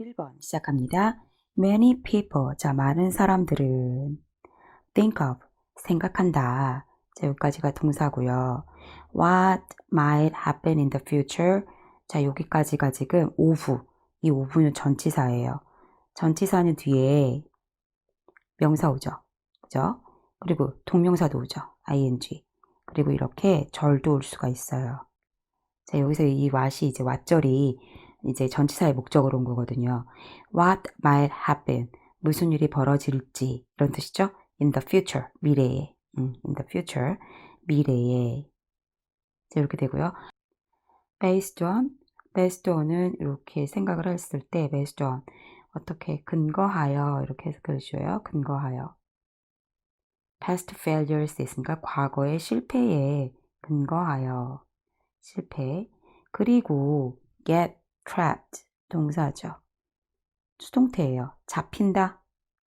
11번 시작합니다. Many people. 자, 많은 사람들은 think of. 생각한다. 자, 여기까지가 동사고요. What might happen in the future. 자, 여기까지가 지금 오후. 이 오후는 전치사예요. 전치사는 뒤에 명사 오죠. 그죠? 그리고 동명사도 오죠. ing. 그리고 이렇게 절도 올 수가 있어요. 자, 여기서 이 what이 이제 what절이 이제 전치사의 목적으로 온 거거든요. What might happen? 무슨 일이 벌어질지 이런 뜻이죠. In the future, 미래에. 음, in the future, 미래에. 자, 이렇게 되고요. Based on, based on은 이렇게 생각을 했을 때 based on 어떻게 근거하여 이렇게 해서 그려줘요. 근거하여. Past failures 있으니까 과거의 실패에 근거하여 실패. 그리고 get trapped 동사죠. 수동태예요. 잡힌다.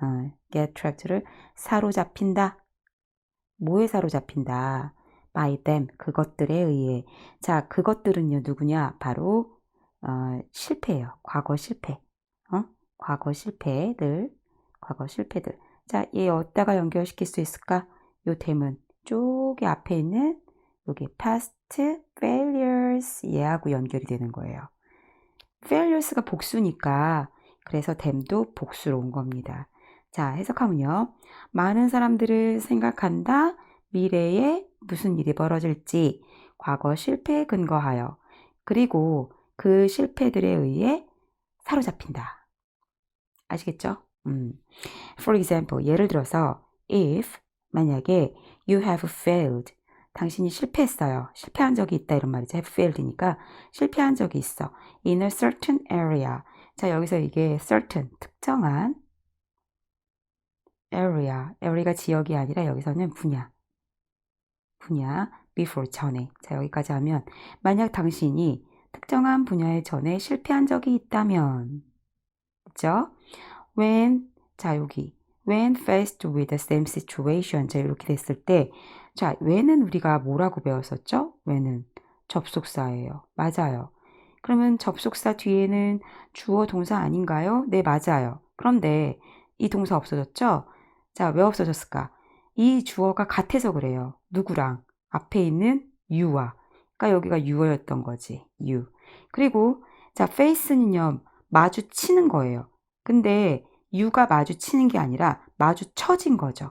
어, get trapped를 사로잡힌다. 뭐에 사로잡힌다? by them 그것들에 의해. 자, 그것들은요 누구냐? 바로 어, 실패예요. 과거 실패. 어? 과거 실패들. 과거 실패들. 자, 얘 어디다가 연결시킬 수 있을까? 요 댐은 쪽에 앞에 있는 여기 past failures 얘하고 연결이 되는 거예요. Failures가 복수니까 그래서 댐도 복수로 온 겁니다. 자, 해석하면요. 많은 사람들을 생각한다. 미래에 무슨 일이 벌어질지 과거 실패에 근거하여 그리고 그 실패들에 의해 사로잡힌다. 아시겠죠? 음. For example, 예를 들어서 if 만약에 you have failed 당신이 실패했어요. 실패한 적이 있다 이런 말이죠. have failed니까 실패한 적이 있어. in a certain area. 자, 여기서 이게 certain 특정한 area. area가 지역이 아니라 여기서는 분야. 분야 before 전에. 자, 여기까지 하면 만약 당신이 특정한 분야의 전에 실패한 적이 있다면 그죠? when 자, 여기 when faced with the same situation. 자, 이렇게 됐을 때 자, when은 우리가 뭐라고 배웠었죠? when은 접속사예요. 맞아요. 그러면 접속사 뒤에는 주어 동사 아닌가요? 네, 맞아요. 그런데 이 동사 없어졌죠? 자, 왜 없어졌을까? 이 주어가 같아서 그래요. 누구랑? 앞에 있는 you와. 그러니까 여기가 you였던 거지. you. 그리고 자, face는요. 마주치는 거예요. 근데 you가 마주치는 게 아니라 마주쳐진 거죠.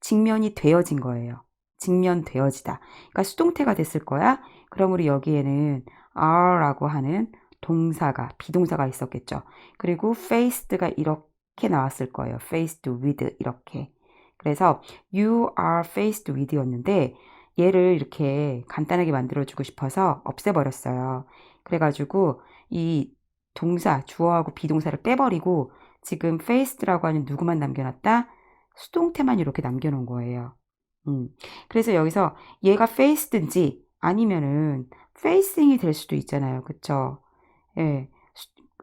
직면이 되어진 거예요. 직면되어지다. 그러니까 수동태가 됐을 거야. 그러므로 여기에는 are라고 하는 동사가 비동사가 있었겠죠. 그리고 faced가 이렇게 나왔을 거예요. faced with 이렇게. 그래서 you are faced with였는데 얘를 이렇게 간단하게 만들어주고 싶어서 없애버렸어요. 그래가지고 이 동사 주어하고 비동사를 빼버리고 지금 faced라고 하는 누구만 남겨놨다? 수동태만 이렇게 남겨놓은 거예요. 음. 그래서 여기서 얘가 faced인지 아니면은 facing이 될 수도 있잖아요. 그쵸? 예.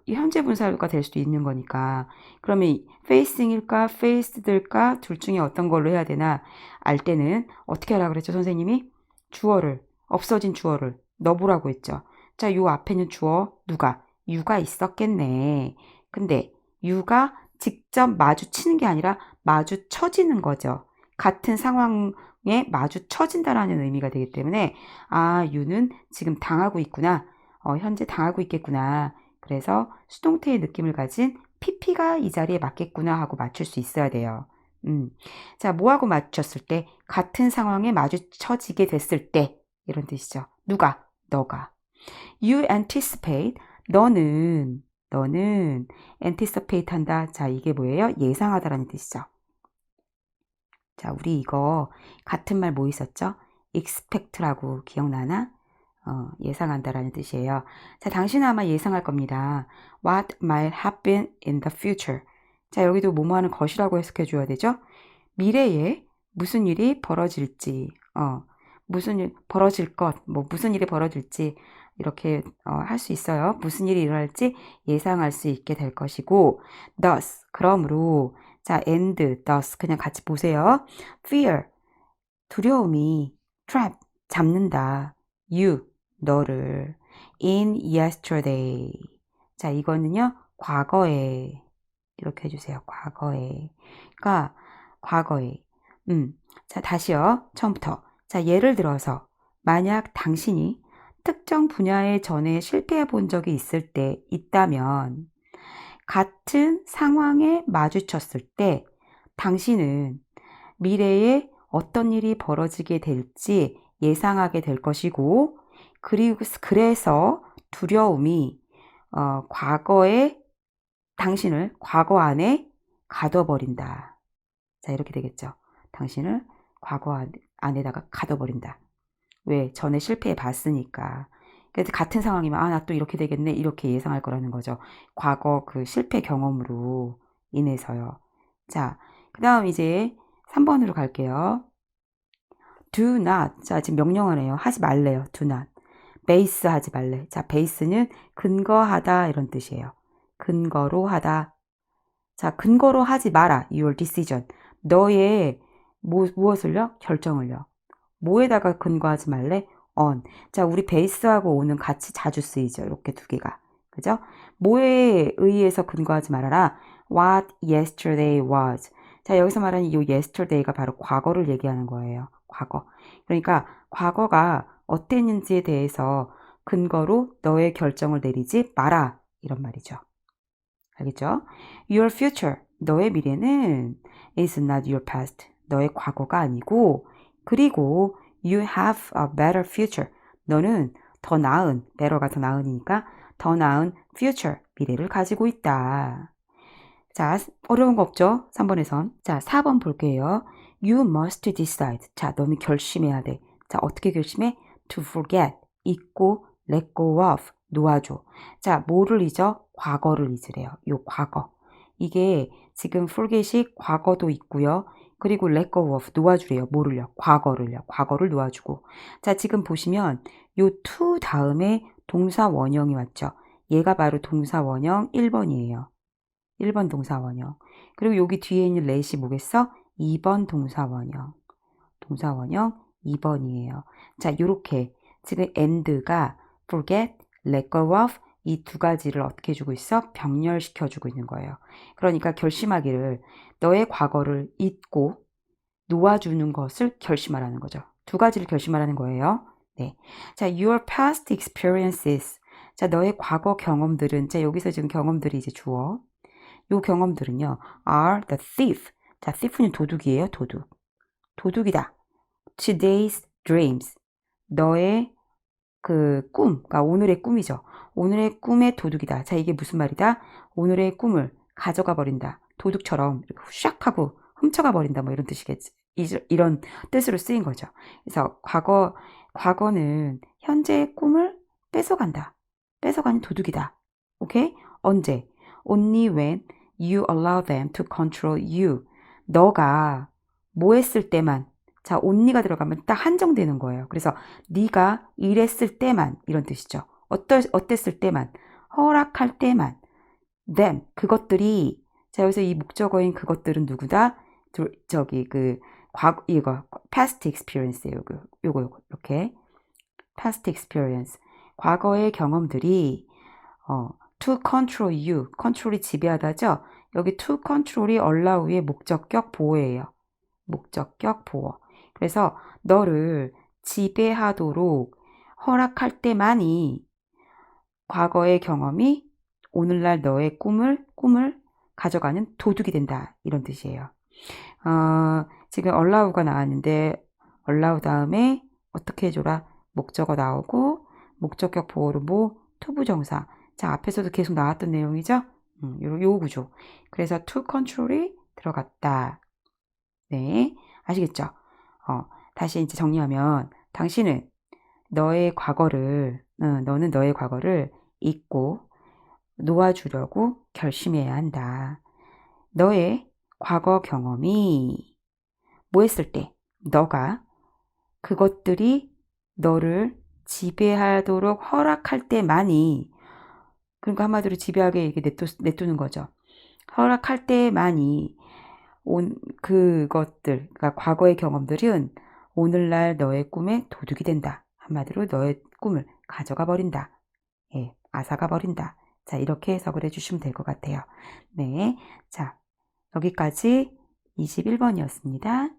현재 분사가 될 수도 있는 거니까. 그러면 facing일까, faced일까, 둘 중에 어떤 걸로 해야 되나 알 때는 어떻게 하라 그랬죠, 선생님이? 주어를, 없어진 주어를 넣어보라고 했죠. 자, 요 앞에는 주어, 누가? 유가 있었겠네. 근데 유가 직접 마주치는 게 아니라 마주쳐지는 거죠. 같은 상황에 마주쳐진다라는 의미가 되기 때문에 아 유는 지금 당하고 있구나. 어, 현재 당하고 있겠구나. 그래서 수동태의 느낌을 가진 PP가 이 자리에 맞겠구나 하고 맞출 수 있어야 돼요. 음. 자, 뭐하고 맞췄을 때? 같은 상황에 마주쳐지게 됐을 때. 이런 뜻이죠. 누가? 너가. You anticipate. 너는, 너는 anticipate 한다. 자, 이게 뭐예요? 예상하다라는 뜻이죠. 자, 우리 이거 같은 말 뭐 있었죠? expect라고 기억나나? 어, 예상한다라는 뜻이에요. 자, 당신은 아마 예상할 겁니다. What might happen in the future? 자, 여기도 뭐뭐 하는 것이라고 해석해 줘야 되죠? 미래에 무슨 일이 벌어질지, 어, 무슨 일, 벌어질 것, 뭐, 무슨 일이 벌어질지, 이렇게, 어, 할 수 있어요. 무슨 일이 일어날지 예상할 수 있게 될 것이고, thus, 그러므로, 자, and, thus, 그냥 같이 보세요. fear, 두려움이, trap, 잡는다. you, 너를, in yesterday. 자, 이거는요, 과거에 이렇게 해주세요. 과거에. 그러니까 과거에. 음. 자, 다시요. 처음부터. 자, 예를 들어서 만약 당신이 특정 분야에 전에 실패해 본 적이 있을 때 있다면 같은 상황에 마주쳤을 때 당신은 미래에 어떤 일이 벌어지게 될지 예상하게 될 것이고 그리고 그래서 두려움이 어, 과거에 당신을 과거 안에 가둬버린다. 자 이렇게 되겠죠. 당신을 과거 안에다가 가둬버린다. 왜? 전에 실패해 봤으니까. 그래서 같은 상황이면 아 나 또 이렇게 되겠네 이렇게 예상할 거라는 거죠. 과거 그 실패 경험으로 인해서요. 자, 그 다음 이제 3번으로 갈게요. do not. 자, 지금 명령어네요. 하지 말래요. do not. 베이스 하지 말래. 자, 베이스는 근거하다 이런 뜻이에요. 근거로 하다. 자, 근거로 하지 마라. your decision. 너의 뭐, 무엇을요? 결정을요. 뭐에다가 근거하지 말래? On. 자, 우리 베이스하고 오는 같이 자주 쓰이죠. 이렇게 두 개가. 그죠? 뭐에 의해서 근거하지 말아라. What yesterday was. 자, 여기서 말하는 이 yesterday가 바로 과거를 얘기하는 거예요. 과거. 그러니까 과거가 어땠는지에 대해서 근거로 너의 결정을 내리지 마라. 이런 말이죠. 알겠죠? Your future. 너의 미래는 is not your past. 너의 과거가 아니고 그리고 you have a better future. 너는 더 나은, better가 더 나은이니까 더 나은 future, 미래를 가지고 있다. 자, 어려운 거 없죠? 3번에선. 자, 4번 볼게요. You must decide. 자, 너는 결심해야 돼. 자, 어떻게 결심해? To forget. 잊고 let go of. 놓아줘. 자, 뭐를 잊어? 과거를 잊으래요. 요 과거. 이게 지금 forget이 과거도 있고요. 그리고 let go of 놓아주래요. 뭐를요? 과거를요. 과거를 놓아주고. 자, 지금 보시면 요 to 다음에 동사 원형이 왔죠. 얘가 바로 동사 원형 1번이에요. 1번 동사 원형. 그리고 여기 뒤에 있는 let이 뭐겠어? 2번 동사 원형. 동사 원형 2번이에요. 자, 요렇게 지금 and가 forget, let go of 이 두 가지를 어떻게 해주고 있어? 병렬시켜주고 있는 거예요. 그러니까 결심하기를 너의 과거를 잊고 놓아주는 것을 결심하라는 거죠. 두 가지를 결심하라는 거예요. 네. 자, your past experiences. 자, 너의 과거 경험들은, 자, 여기서 지금 경험들이 이제 주어. 요 경험들은요, are the thief. 자, thief는 도둑이에요, 도둑. 도둑이다. Today's dreams. 너의 그 꿈, 그러니까 오늘의 꿈이죠. 오늘의 꿈의 도둑이다. 자, 이게 무슨 말이다? 오늘의 꿈을 가져가 버린다. 도둑처럼 이렇게 샥 하고 훔쳐가 버린다. 뭐 이런 뜻이겠지. 이런 뜻으로 쓰인 거죠. 그래서 과거, 과거는 현재의 꿈을 뺏어간다. 뺏어가는 도둑이다. 오케이? 언제? Only when you allow them to control you. 너가 뭐 했을 때만 자, only가 들어가면 딱 한정되는 거예요. 그래서 네가 이랬을 때만 이런 뜻이죠. 어떠, 어땠을 때만 허락할 때만 them 그것들이 자 여기서 이 목적어인 그것들은 누구다? 저기 그 과거 이거 past experience 요거 요거 요거 이렇게 past experience 과거의 경험들이 어 to control you control이 지배하다죠. 여기 to control이 allow의 목적격 보호예요. 목적격 보호. 그래서 너를 지배하도록 허락할 때만이 과거의 경험이 오늘날 너의 꿈을 꿈을 가져가는 도둑이 된다 이런 뜻이에요. 어, 지금 allow가 나왔는데 allow 다음에 어떻게 해줘라 목적어 나오고 목적격 보호로 뭐 투부정사 자 앞에서도 계속 나왔던 내용이죠. 음, 요, 요 구조. 그래서 to control이 들어갔다. 네, 아시겠죠? 어, 다시 이제 정리하면 당신은 너의 과거를, 어, 너는 너의 과거를 잊고 놓아주려고 결심해야 한다. 너의 과거 경험이 뭐 했을 때 너가 그것들이 너를 지배하도록 허락할 때만이 그러니까 한마디로 지배하게 이게 내두, 내두는 거죠. 허락할 때만이 온 그것들, 그러니까 과거의 경험들은 오늘날 너의 꿈의 도둑이 된다. 한마디로 너의 꿈을 가져가 버린다. 예, 앗아가 버린다. 자, 이렇게 해석을 해주시면 될 것 같아요. 네. 자, 여기까지 21번이었습니다.